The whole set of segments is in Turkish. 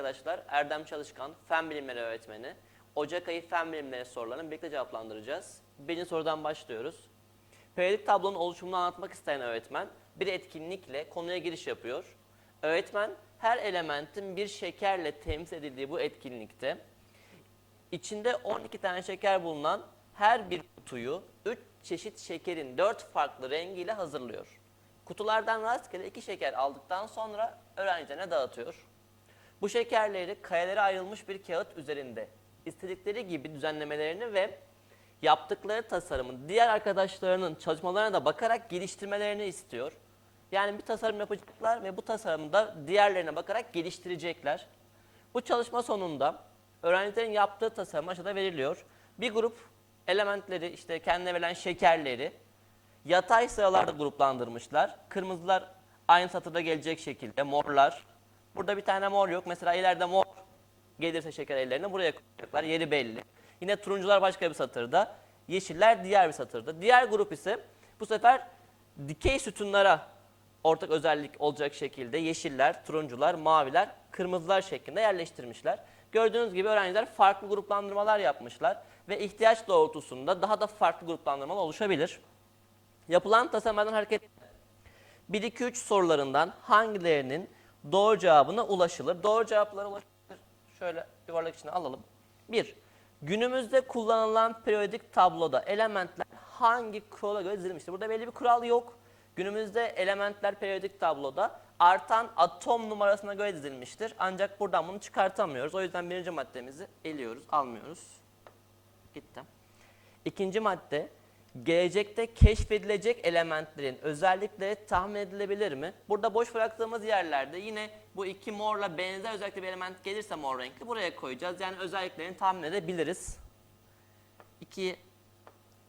arkadaşlar Erdem Çalışkan, Fen Bilimleri öğretmeni. Ocak ayı Fen Bilimleri sorularını birlikte cevaplandıracağız. Birinci sorudan başlıyoruz. Periyodik tablonun oluşumunu anlatmak isteyen öğretmen bir etkinlikle konuya giriş yapıyor. Öğretmen her elementin bir şekerle temsil edildiği bu etkinlikte içinde 12 tane şeker bulunan her bir kutuyu 3 çeşit şekerin 4 farklı rengiyle hazırlıyor. Kutulardan rastgele 2 şeker aldıktan sonra öğrencilerine dağıtıyor. Bu şekerleri kareleri ayrılmış bir kağıt üzerinde istedikleri gibi düzenlemelerini ve yaptıkları tasarımın diğer arkadaşlarının çalışmalarına da bakarak geliştirmelerini istiyor. Yani bir tasarım yapacaklar ve bu tasarımı da diğerlerine bakarak geliştirecekler. Bu çalışma sonunda öğrencilerin yaptığı tasarım aşağıda veriliyor. Bir grup elementleri işte kendine verilen şekerleri yatay sıralarda gruplandırmışlar. Kırmızılar aynı satırda gelecek şekilde, morlar. Burada bir tane mor yok. Mesela ileride mor gelirse şeker ellerine buraya koyacaklar. Yeri belli. Yine turuncular başka bir satırda, yeşiller diğer bir satırda. Diğer grup ise bu sefer dikey sütunlara ortak özellik olacak şekilde yeşiller, turuncular, maviler, kırmızılar şeklinde yerleştirmişler. Gördüğünüz gibi öğrenciler farklı gruplandırmalar yapmışlar ve ihtiyaç doğrultusunda daha da farklı gruplandırmalar oluşabilir. Yapılan tasarımlardan hareketle 1-2-3 sorularından hangilerinin doğru cevabına ulaşılır? Doğru cevaplara ulaşılır. Şöyle yuvarlak içine alalım. 1. Günümüzde kullanılan periyodik tabloda elementler hangi kurala göre dizilmiştir? Burada belli bir kural yok. Günümüzde elementler periyodik tabloda artan atom numarasına göre dizilmiştir. Ancak buradan bunu çıkartamıyoruz. O yüzden birinci maddemizi eliyoruz, almıyoruz. Gitti. İkinci madde, gelecekte keşfedilecek elementlerin özellikleri tahmin edilebilir mi? Burada boş bıraktığımız yerlerde yine bu iki morla benzer özellikli bir element gelirse mor renkli buraya koyacağız. Yani özelliklerini tahmin edebiliriz. 2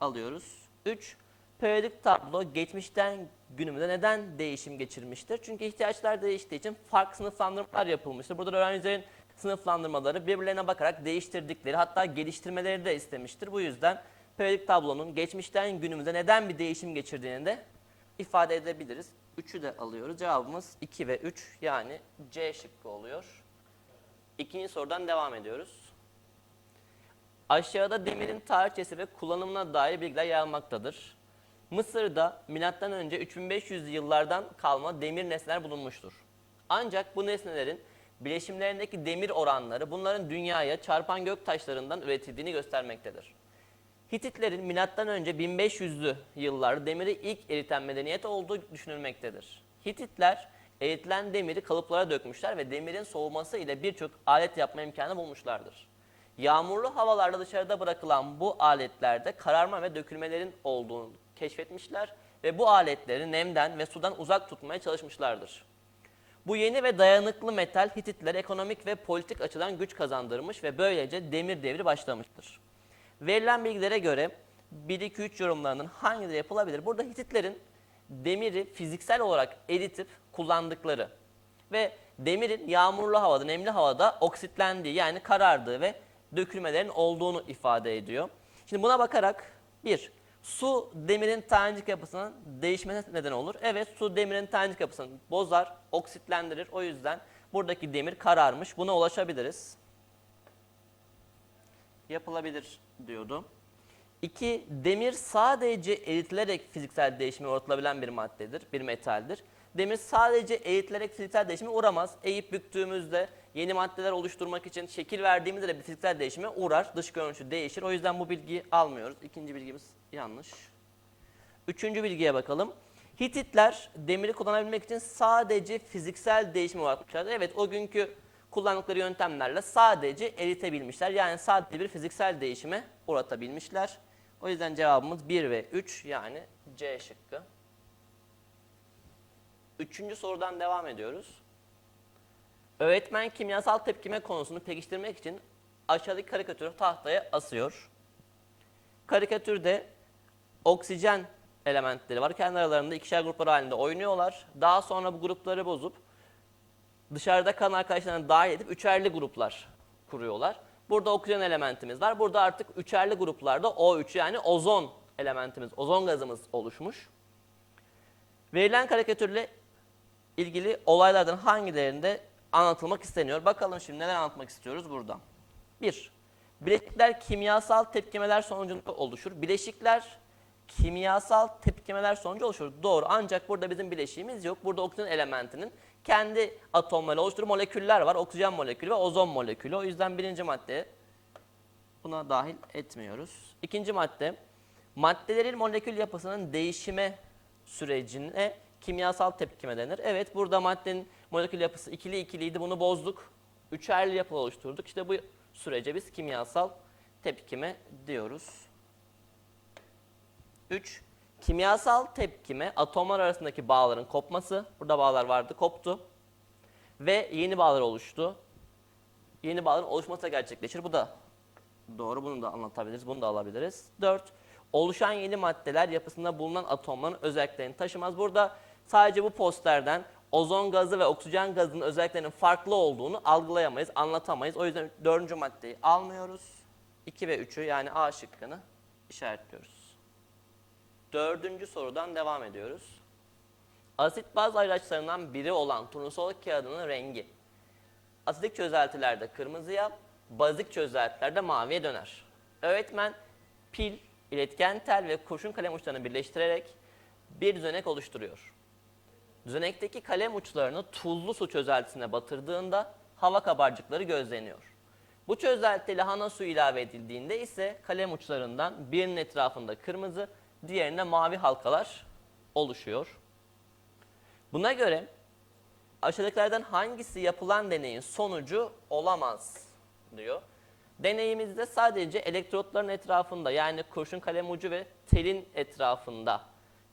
alıyoruz. 3. Periyodik tablo geçmişten günümüze neden değişim geçirmiştir? Çünkü ihtiyaçlar değiştiği için farklı sınıflandırmalar yapılmıştır. Burada öğrencilerin sınıflandırmaları birbirlerine bakarak değiştirdikleri hatta geliştirmeleri de istemiştir. Bu yüzden periyodik tablonun geçmişten günümüze neden bir değişim geçirdiğini de ifade edebiliriz. 3'ü de alıyoruz. Cevabımız 2 ve 3 yani C şıkkı oluyor. İkinci sorudan devam ediyoruz. Aşağıda demirin tarihçesi ve kullanımına dair bilgiler yer almaktadır. Mısır'da M.Ö. 3500 yıllardan kalma demir nesneler bulunmuştur. Ancak bu nesnelerin bileşimlerindeki demir oranları bunların dünyaya çarpan gök taşlarından üretildiğini göstermektedir. Hititlerin M.Ö. 1500'lü yıllarda demiri ilk eriten medeniyet olduğu düşünülmektedir. Hititler eritilen demiri kalıplara dökmüşler ve demirin soğuması ile birçok alet yapma imkanı bulmuşlardır. Yağmurlu havalarda dışarıda bırakılan bu aletlerde kararma ve dökülmelerin olduğunu keşfetmişler ve bu aletleri nemden ve sudan uzak tutmaya çalışmışlardır. Bu yeni ve dayanıklı metal Hititlere ekonomik ve politik açıdan güç kazandırmış ve böylece demir devri başlamıştır. Verilen bilgilere göre 1-2-3 yorumlarının hangileri yapılabilir? Burada Hititlerin demiri fiziksel olarak eritip kullandıkları ve demirin yağmurlu havada, nemli havada oksitlendiği yani karardığı ve dökülmelerin olduğunu ifade ediyor. Şimdi buna bakarak bir, su demirin tanecik yapısının değişmesine neden olur. Evet su demirin tanecik yapısını bozar, oksitlendirir. O yüzden buradaki demir kararmış. Buna ulaşabiliriz. Yapılabilir diyordu. İki, demir sadece eritilerek fiziksel değişime uğratılabilen bir maddedir, bir metaldir. Demir sadece eritilerek fiziksel değişime uğramaz. Eğip büktüğümüzde yeni maddeler oluşturmak için şekil verdiğimizde de bir fiziksel değişime uğrar. Dış görünüşü değişir. O yüzden bu bilgiyi almıyoruz. İkinci bilgimiz yanlış. Üçüncü bilgiye bakalım. Hititler demiri kullanabilmek için sadece fiziksel değişime uğratmışlardı. Evet o günkü kullandıkları yöntemlerle sadece eritebilmişler. Yani sadece bir fiziksel değişime uğratabilmişler. O yüzden cevabımız 1 ve 3 yani C şıkkı. Üçüncü sorudan devam ediyoruz. Öğretmen kimyasal tepkime konusunu pekiştirmek için aşağıdaki karikatürü tahtaya asıyor. Karikatürde oksijen elementleri var. Kendi aralarında ikişer gruplar halinde oynuyorlar. Daha sonra bu grupları bozup dışarıda kalan arkadaşlarını dahil edip üçerli gruplar kuruyorlar. Burada oksijen elementimiz var. Burada artık üçerli gruplarda O3 yani ozon elementimiz, ozon gazımız oluşmuş. Verilen karikatürle ilgili olaylardan hangilerinde anlatılmak isteniyor. Bakalım şimdi neler anlatmak istiyoruz burada. 1. Bileşikler kimyasal tepkimeler sonucunda oluşur. Bileşikler kimyasal tepkimeler sonucu oluşur. Doğru ancak burada bizim bileşiğimiz yok. Burada oksijen elementinin kendi atomları oluşturduğu moleküller var. Oksijen molekülü ve ozon molekülü. O yüzden birinci madde buna dahil etmiyoruz. İkinci madde maddelerin molekül yapısının değişime sürecine kimyasal tepkime denir. Evet burada maddenin molekül yapısı ikili ikiliydi bunu bozduk. Üçerli yapı oluşturduk. İşte bu sürece biz kimyasal tepkime diyoruz. 3. Kimyasal tepkime atomlar arasındaki bağların kopması. Burada bağlar vardı, koptu. Ve yeni bağlar oluştu. Yeni bağların oluşması da gerçekleşir. Bu da doğru. Bunu da anlatabiliriz. Bunu da alabiliriz. 4. Oluşan yeni maddeler yapısında bulunan atomların özelliklerini taşımaz. Burada sadece bu posterden ozon gazı ve oksijen gazının özelliklerinin farklı olduğunu algılayamayız, anlatamayız. O yüzden dördüncü maddeyi almıyoruz. 2 ve 3'ü yani A şıkkını işaretliyoruz. Dördüncü sorudan devam ediyoruz. Asit baz ayraçlarından biri olan turnusol kağıdının rengi asidik çözeltilerde kırmızıya, bazik çözeltilerde maviye döner. Öğretmen pil, iletken tel ve kurşun kalem uçlarını birleştirerek bir düzenek oluşturuyor. Düzenekteki kalem uçlarını tuzlu su çözeltisine batırdığında hava kabarcıkları gözleniyor. Bu çözelti lahana suyu ilave edildiğinde ise kalem uçlarından birinin etrafında kırmızı, diğerinde mavi halkalar oluşuyor. Buna göre aşağıdakilerden hangisi yapılan deneyin sonucu olamaz diyor. Deneyimizde sadece elektrotların etrafında yani kurşun kalem ucu ve telin etrafında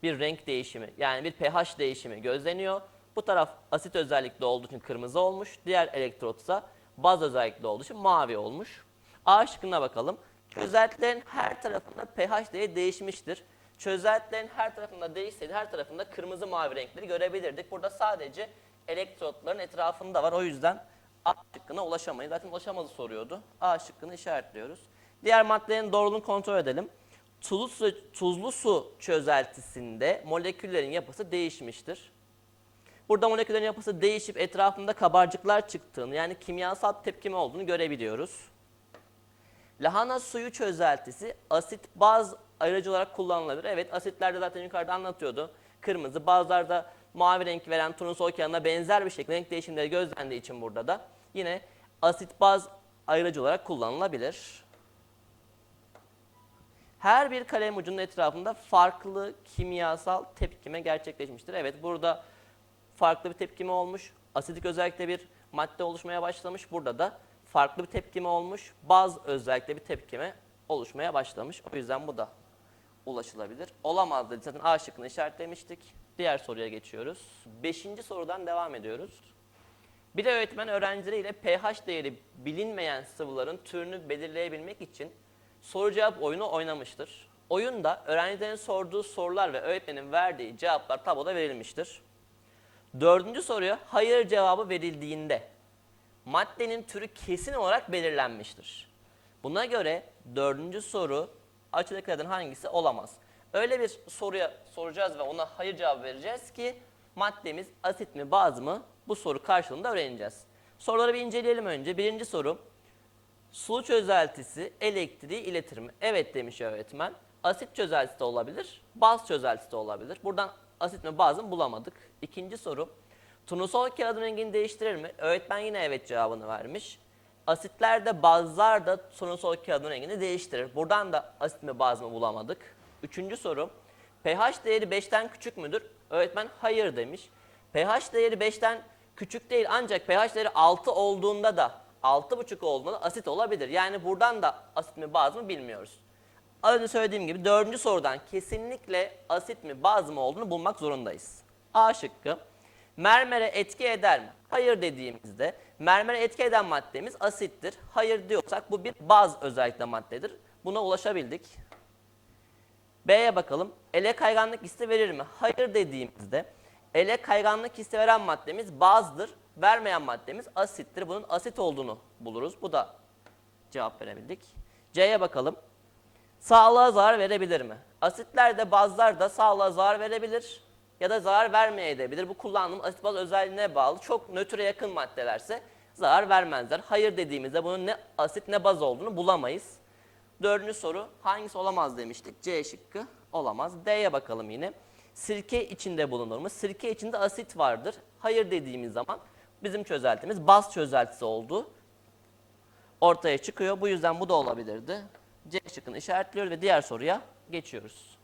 bir renk değişimi yani bir pH değişimi gözleniyor. Bu taraf asit özellikli olduğu için kırmızı olmuş. Diğer elektrotsa baz özellikli olduğu için mavi olmuş. A şıkkına bakalım. Çözeltilerin her tarafında pH değeri değişmiştir. Çözeltilerin her tarafında değişseydi her tarafında kırmızı mavi renkleri görebilirdik. Burada sadece elektrotların etrafında var. O yüzden A şıkkına ulaşamayız. Zaten ulaşamazı soruyordu. A şıkkını işaretliyoruz. Diğer maddelerin doğruluğunu kontrol edelim. Tuzlu su, tuzlu su çözeltisinde moleküllerin yapısı değişmiştir. Burada moleküllerin yapısı değişip etrafında kabarcıklar çıktığını yani kimyasal tepkime olduğunu görebiliyoruz. Lahana suyu çözeltisi asit baz aracı olarak kullanılabilir. Evet asitlerde zaten yukarıda anlatıyordu. Kırmızı bazılarda mavi renk veren turnusol kağıdına benzer bir şekilde renk değişimleri gözlendiği için burada da yine asit baz ayırıcı olarak kullanılabilir. Her bir kalem ucunun etrafında farklı kimyasal tepkime gerçekleşmiştir. Evet burada farklı bir tepkime olmuş. Asidik özellikle bir madde oluşmaya başlamış. Burada da farklı bir tepkime olmuş. Baz özellikle bir tepkime oluşmaya başlamış. O yüzden bu da ulaşılabilir. Olamaz dedi. Zaten A şıkkını işaretlemiştik. Diğer soruya geçiyoruz. Beşinci sorudan devam ediyoruz. Bir öğretmen öğrencileriyle pH değeri bilinmeyen sıvıların türünü belirleyebilmek için soru cevap oyunu oynamıştır. Oyunda öğrencilerin sorduğu sorular ve öğretmenin verdiği cevaplar tabloda verilmiştir. Dördüncü soruya hayır cevabı verildiğinde maddenin türü kesin olarak belirlenmiştir. Buna göre dördüncü soru aşağıdakilerden hangisi olamaz? Öyle bir soruya soracağız ve ona hayır cevabı vereceğiz ki maddemiz asit mi baz mı bu soru karşılığında öğreneceğiz. Soruları bir inceleyelim önce. Birinci soru Su çözeltisi elektriği iletir mi? Evet demiş öğretmen. Asit çözeltisi de olabilir, baz çözeltisi de olabilir. Buradan asit mi baz mı bulamadık. İkinci soru. Turnusol kağıdın rengini değiştirir mi? Öğretmen yine evet cevabını vermiş. Asitlerde bazlar da turnusol kağıdın rengini değiştirir. Buradan da asit mi baz mı bulamadık. Üçüncü soru. pH değeri 5'ten küçük müdür? Öğretmen hayır demiş. pH değeri 5'ten küçük değil ancak pH değeri 6 olduğunda da 6,5 olduğunda da asit olabilir. Yani buradan da asit mi baz mı bilmiyoruz. Az önce söylediğim gibi dördüncü sorudan kesinlikle asit mi baz mı olduğunu bulmak zorundayız. A şıkkı. Mermere etki eder mi? Hayır dediğimizde mermere etki eden maddemiz asittir. Hayır diyorsak bu bir baz özellikle maddedir. Buna ulaşabildik. B'ye bakalım. Ele kayganlık hissi verir mi? Hayır dediğimizde ele kayganlık hissi veren maddemiz bazdır. Vermeyen maddemiz asittir. Bunun asit olduğunu buluruz. Bu da cevap verebildik. C'ye bakalım. Sağlığa zarar verebilir mi? Asitler de bazlar da sağlığa zarar verebilir. Ya da zarar vermeyebilir. Bu kullandığım asit baz özelliğine bağlı. Çok nötre yakın maddelerse zarar vermezler. Hayır dediğimizde bunun ne asit ne baz olduğunu bulamayız. Dördüncü soru hangisi olamaz demiştik. C şıkkı olamaz. D'ye bakalım yine. Sirke içinde bulunur mu? Sirke içinde asit vardır. Hayır dediğimiz zaman bizim çözeltimiz baz çözeltisi oldu. Ortaya çıkıyor. Bu yüzden bu da olabilirdi. C şıkkını işaretliyoruz ve diğer soruya geçiyoruz.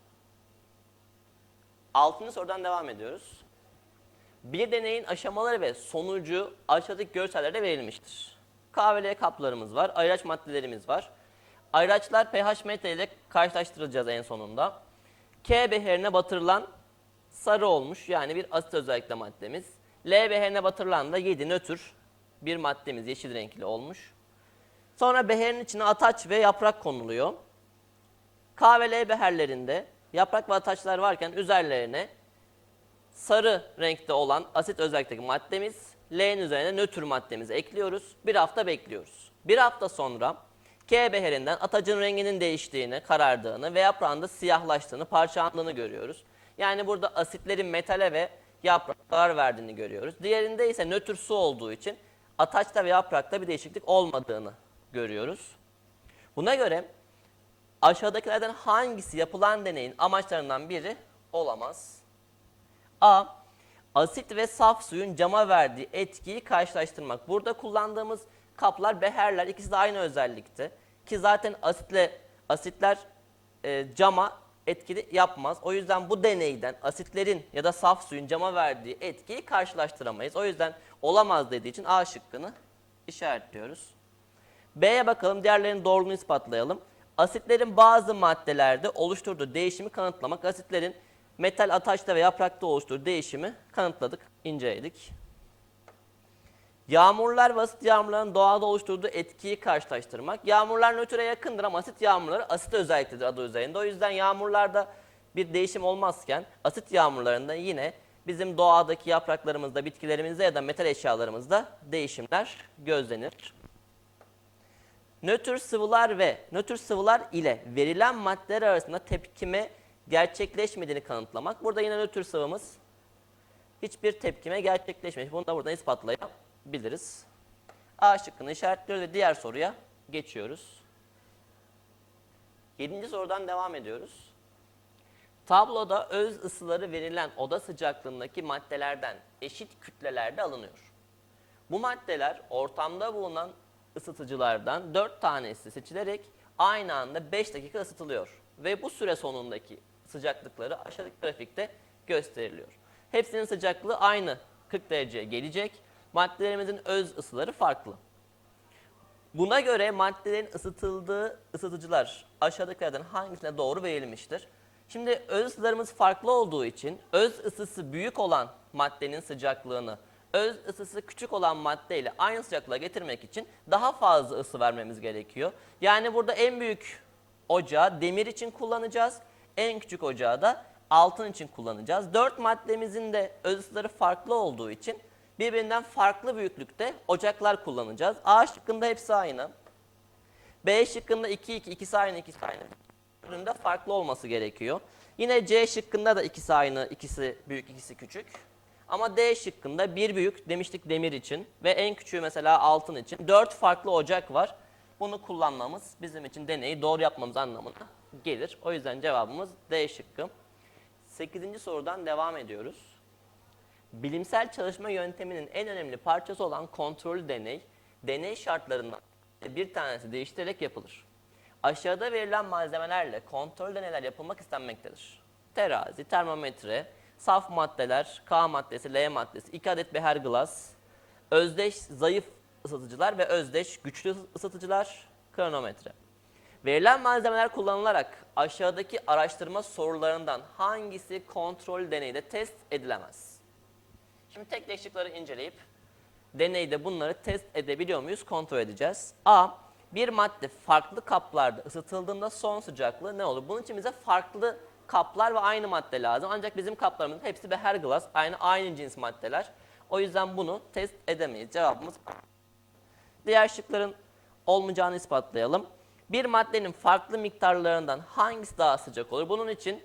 Altıncı sorudan devam ediyoruz. Bir deneyin aşamaları ve sonucu aşağıdaki görsellerde verilmiştir. KVL kaplarımız var, ayraç maddelerimiz var. Ayraçlar pH metre ile karşılaştırılacağız en sonunda. K beherine batırılan sarı olmuş yani bir asit özellikle maddemiz. L beherine batırılan da 7 nötr bir maddemiz yeşil renkli olmuş. Sonra beherin içine ataç ve yaprak konuluyor. K ve beherlerinde yaprak ve ataçlar varken üzerlerine sarı renkte olan asit özellikteki maddemiz, L'nin üzerine nötr maddemizi ekliyoruz. Bir hafta bekliyoruz. Bir hafta sonra K beherinden atacın renginin değiştiğini, karardığını ve yaprağında siyahlaştığını, parçalandığını görüyoruz. Yani burada asitlerin metale ve yaprağa zarar verdiğini görüyoruz. Diğerinde ise nötr su olduğu için ataçta ve yaprakta bir değişiklik olmadığını görüyoruz. Buna göre aşağıdakilerden hangisi yapılan deneyin amaçlarından biri olamaz? A. Asit ve saf suyun cama verdiği etkiyi karşılaştırmak. Burada kullandığımız kaplar beherler ikisi de aynı özellikte. Ki zaten asitle asitler e, cama etkili yapmaz. O yüzden bu deneyden asitlerin ya da saf suyun cama verdiği etkiyi karşılaştıramayız. O yüzden olamaz dediği için A şıkkını işaretliyoruz. B'ye bakalım diğerlerinin doğruluğunu ispatlayalım. Asitlerin bazı maddelerde oluşturduğu değişimi kanıtlamak. Asitlerin metal ataçta ve yaprakta oluşturduğu değişimi kanıtladık, inceledik. Yağmurlar ve asit yağmurların doğada oluşturduğu etkiyi karşılaştırmak. Yağmurlar nötre yakındır ama asit yağmurları asit özelliktedir adı üzerinde. O yüzden yağmurlarda bir değişim olmazken asit yağmurlarında yine bizim doğadaki yapraklarımızda, bitkilerimizde ya da metal eşyalarımızda değişimler gözlenir. Nötr sıvılar ve nötr sıvılar ile verilen maddeler arasında tepkime gerçekleşmediğini kanıtlamak. Burada yine nötr sıvımız hiçbir tepkime gerçekleşmemiş. Bunu da buradan ispatlayabiliriz. A şıkkını işaretliyoruz ve diğer soruya geçiyoruz. Yedinci sorudan devam ediyoruz. Tabloda öz ısıları verilen oda sıcaklığındaki maddelerden eşit kütlelerde alınıyor. Bu maddeler ortamda bulunan ısıtıcılardan 4 tanesi seçilerek aynı anda 5 dakika ısıtılıyor. Ve bu süre sonundaki sıcaklıkları aşağıdaki grafikte gösteriliyor. Hepsinin sıcaklığı aynı 40 dereceye gelecek. Maddelerimizin öz ısıları farklı. Buna göre maddelerin ısıtıldığı ısıtıcılar aşağıdakilerden hangisine doğru verilmiştir? Şimdi öz ısılarımız farklı olduğu için öz ısısı büyük olan maddenin sıcaklığını öz ısısı küçük olan maddeyle aynı sıcaklığa getirmek için daha fazla ısı vermemiz gerekiyor. Yani burada en büyük ocağı demir için kullanacağız. En küçük ocağı da altın için kullanacağız. Dört maddemizin de öz ısıları farklı olduğu için birbirinden farklı büyüklükte ocaklar kullanacağız. A şıkkında hepsi aynı. B şıkkında 2 2 ikisi aynı ikisi aynı. Üründe farklı olması gerekiyor. Yine C şıkkında da ikisi aynı, ikisi büyük, ikisi küçük. Ama D şıkkında bir büyük demiştik demir için ve en küçüğü mesela altın için. Dört farklı ocak var. Bunu kullanmamız bizim için deneyi doğru yapmamız anlamına gelir. O yüzden cevabımız D şıkkı. Sekizinci sorudan devam ediyoruz. Bilimsel çalışma yönteminin en önemli parçası olan kontrol deney, deney şartlarından bir tanesi değiştirerek yapılır. Aşağıda verilen malzemelerle kontrol deneyler yapılmak istenmektedir. Terazi, termometre, saf maddeler, K maddesi, L maddesi, 2 adet beher glas, özdeş zayıf ısıtıcılar ve özdeş güçlü ısıtıcılar, kronometre. Verilen malzemeler kullanılarak aşağıdaki araştırma sorularından hangisi kontrol deneyde test edilemez? Şimdi tek tek inceleyip deneyde bunları test edebiliyor muyuz kontrol edeceğiz. A. Bir madde farklı kaplarda ısıtıldığında son sıcaklığı ne olur? Bunun için bize farklı kaplar ve aynı madde lazım. Ancak bizim kaplarımızın hepsi beher glass, aynı aynı cins maddeler. O yüzden bunu test edemeyiz. Cevabımız Diğer şıkların olmayacağını ispatlayalım. Bir maddenin farklı miktarlarından hangisi daha sıcak olur? Bunun için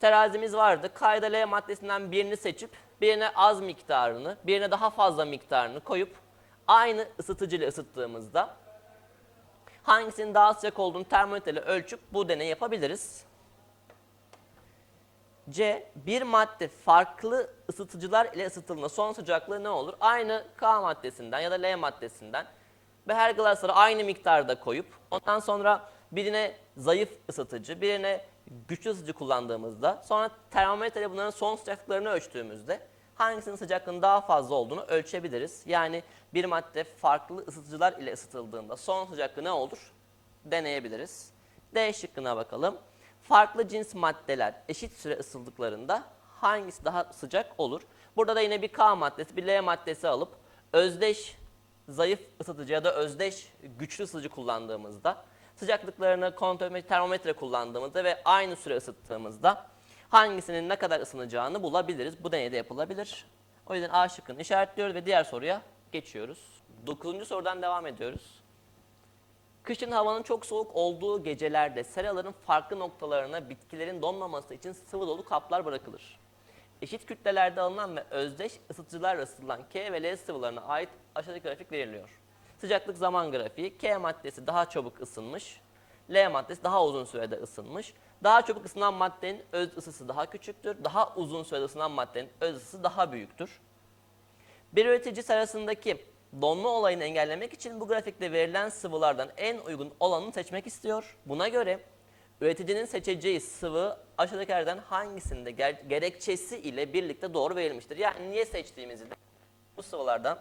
Terazimiz vardı. K'da L maddesinden birini seçip birine az miktarını, birine daha fazla miktarını koyup aynı ısıtıcı ile ısıttığımızda hangisinin daha sıcak olduğunu termometreyle ölçüp bu deneyi yapabiliriz. C. Bir madde farklı ısıtıcılar ile ısıtıldığında son sıcaklığı ne olur? Aynı K maddesinden ya da L maddesinden ve her glasları aynı miktarda koyup ondan sonra birine zayıf ısıtıcı, birine güçlü ısıtıcı kullandığımızda sonra termometreyle bunların son sıcaklıklarını ölçtüğümüzde hangisinin sıcaklığının daha fazla olduğunu ölçebiliriz. Yani bir madde farklı ısıtıcılar ile ısıtıldığında son sıcaklığı ne olur? Deneyebiliriz. D şıkkına bakalım. Farklı cins maddeler eşit süre ısıldıklarında hangisi daha sıcak olur? Burada da yine bir K maddesi, bir L maddesi alıp özdeş zayıf ısıtıcı ya da özdeş güçlü ısıtıcı kullandığımızda sıcaklıklarını kontrol etmek termometre kullandığımızda ve aynı süre ısıttığımızda hangisinin ne kadar ısınacağını bulabiliriz. Bu deneyde yapılabilir. O yüzden A şıkkını işaretliyoruz ve diğer soruya geçiyoruz. Dokuzuncu sorudan devam ediyoruz. Kışın havanın çok soğuk olduğu gecelerde seraların farklı noktalarına bitkilerin donmaması için sıvı dolu kaplar bırakılır. Eşit kütlelerde alınan ve özdeş ısıtıcılarla ısıtılan K ve L sıvılarına ait aşağıdaki grafik veriliyor. Sıcaklık zaman grafiği K maddesi daha çabuk ısınmış, L maddesi daha uzun sürede ısınmış. Daha çabuk ısınan maddenin öz ısısı daha küçüktür, daha uzun sürede ısınan maddenin öz ısısı daha büyüktür. Bir üretici sırasındaki donma olayını engellemek için bu grafikte verilen sıvılardan en uygun olanını seçmek istiyor. Buna göre üreticinin seçeceği sıvı aşağıdakilerden hangisinde ger- gerekçesi ile birlikte doğru verilmiştir. Yani niye seçtiğimizi de bu sıvılardan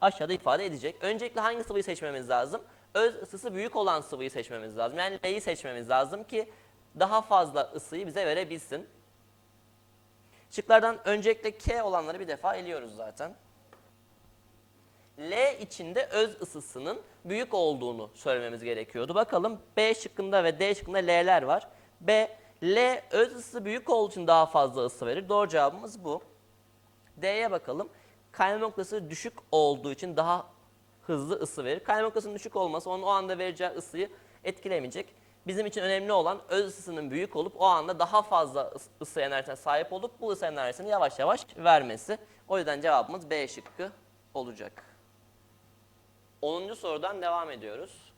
aşağıda ifade edecek. Öncelikle hangi sıvıyı seçmemiz lazım? Öz ısısı büyük olan sıvıyı seçmemiz lazım. Yani L'yi seçmemiz lazım ki daha fazla ısıyı bize verebilsin. Şıklardan öncelikle K olanları bir defa eliyoruz zaten. L içinde öz ısısının büyük olduğunu söylememiz gerekiyordu. Bakalım B şıkkında ve D şıkkında L'ler var. B, L öz ısısı büyük olduğu için daha fazla ısı verir. Doğru cevabımız bu. D'ye bakalım. Kaynama noktası düşük olduğu için daha hızlı ısı verir. Kaynama noktasının düşük olması onun o anda vereceği ısıyı etkilemeyecek. Bizim için önemli olan öz ısısının büyük olup o anda daha fazla ıs- ısı enerjisine sahip olup bu ısı enerjisini yavaş yavaş vermesi. O yüzden cevabımız B şıkkı olacak. 10. sorudan devam ediyoruz.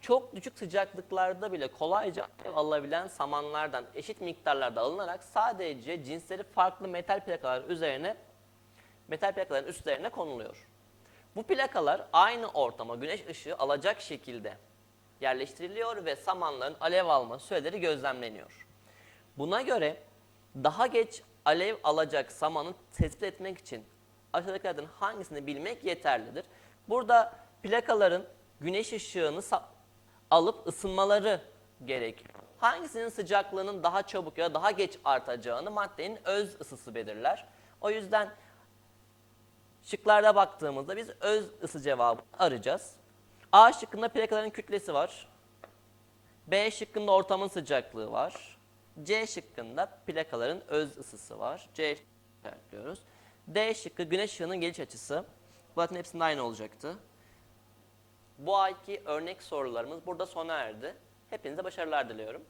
Çok düşük sıcaklıklarda bile kolayca alev alabilen samanlardan eşit miktarlarda alınarak sadece cinsleri farklı metal plakalar üzerine metal plakaların üstlerine konuluyor. Bu plakalar aynı ortama güneş ışığı alacak şekilde yerleştiriliyor ve samanların alev alma süreleri gözlemleniyor. Buna göre daha geç alev alacak samanı tespit etmek için aşağıdakilerden hangisini bilmek yeterlidir. Burada plakaların güneş ışığını alıp ısınmaları gerekiyor. Hangisinin sıcaklığının daha çabuk ya da daha geç artacağını maddenin öz ısısı belirler. O yüzden şıklarda baktığımızda biz öz ısı cevabı arayacağız. A şıkkında plakaların kütlesi var. B şıkkında ortamın sıcaklığı var. C şıkkında plakaların öz ısısı var. C işaretliyoruz. D şıkkı güneş ışığının geliş açısı. Zaten hepsinde aynı olacaktı. Bu ayki örnek sorularımız burada sona erdi. Hepinize başarılar diliyorum.